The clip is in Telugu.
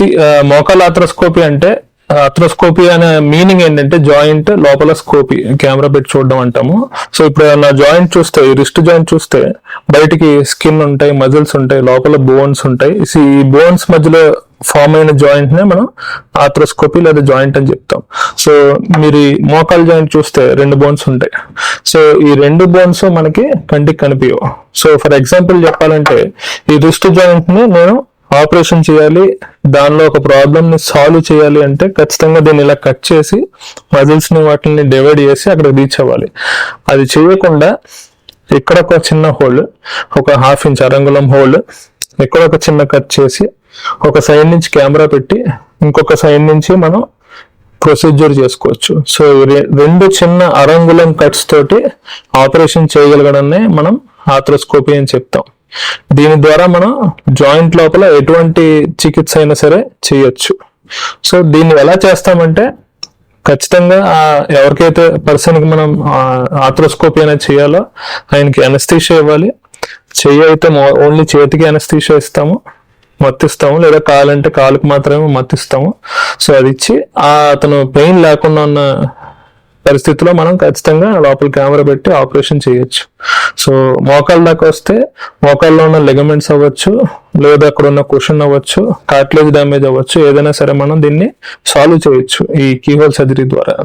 సి మోకాల్ ఆథ్రోస్కోపీ అంటే ఆథ్రోస్కోపీ అనే మీనింగ్ ఏంటంటే జాయింట్ లోపల స్కోపీ కెమెరా పెట్టి చూడడం అంటాము. సో ఇప్పుడు ఏమన్నా జాయింట్ చూస్తే రిస్ట్ జాయింట్ చూస్తే బయటికి స్కిన్ ఉంటాయి మజిల్స్ ఉంటాయి లోపల బోన్స్ ఉంటాయి. ఈ బోన్స్ మధ్యలో ఫామ్ అయిన జాయింట్ నే మనం ఆథ్రోస్కోపీ లేదా జాయింట్ అని చెప్తాం. సో మీరు మోకాల్ జాయింట్ చూస్తే రెండు బోన్స్ ఉంటాయి. సో ఈ రెండు బోన్స్ మనకి కంటికి కనిపించవు. సో ఫర్ ఎగ్జాంపుల్ చెప్పాలంటే ఈ రిస్ట్ జాయింట్ని నేను ఆపరేషన్ చేయాలి దానిలో ఒక ప్రాబ్లమ్ని సాల్వ్ చేయాలి అంటే ఖచ్చితంగా దీన్ని ఇలా కట్ చేసి మజిల్స్ని వాటిని డివైడ్ చేసి అక్కడ రీచ్ అవ్వాలి. అది చేయకుండా ఇక్కడ ఒక చిన్న హోల్ ఒక హాఫ్ ఇంచ్ అరంగుళం హోల్ ఇక్కడ ఒక చిన్న కట్ చేసి ఒక సైడ్ నుంచి కెమెరా పెట్టి ఇంకొక సైడ్ నుంచి మనం ప్రొసీజర్ చేసుకోవచ్చు. సో రెండు చిన్న అరంగుళం కట్స్ తోటి ఆపరేషన్ చేయగలగడాన్ని మనం ఆథ్రోస్కోపీ అని చెప్తాం. దీని ద్వారా మనం జాయింట్ లోపల ఎటువంటి చికిత్స అయినా సరే చేయొచ్చు. సో దీన్ని ఎలా చేస్తామంటే ఖచ్చితంగా ఆ ఎవరికైతే పర్సన్కి మనం ఆథ్రోస్కోపీ అనేది చేయాలో ఆయనకి అనస్థీషియా ఇవ్వాలి. చెయ్యి అయితే ఓన్లీ చేతికి అనస్థీషియా ఇస్తాము మత్తిస్తాము లేదా కాలంటే కాలుకి మాత్రమే మత్తిస్తాము. సో అది ఇచ్చి ఆ అతను పెయిన్ లేకుండా ఉన్న పరిస్థితిలో మనం ఖచ్చితంగా లోపల కెమెరా పెట్టి ఆపరేషన్ చేయొచ్చు. సో మోకాళ్ళ దాకా వస్తే మోకాల్లో ఉన్న లెగమెంట్స్ అవ్వచ్చు లేదా అక్కడ ఉన్న క్వశ్చన్ అవ్వచ్చు కార్ట్లేజ్ డ్యామేజ్ అవ్వచ్చు ఏదైనా సరే మనం దీన్ని సాల్వ్ చేయొచ్చు ఈ కీహోల్ సర్జరీ ద్వారా.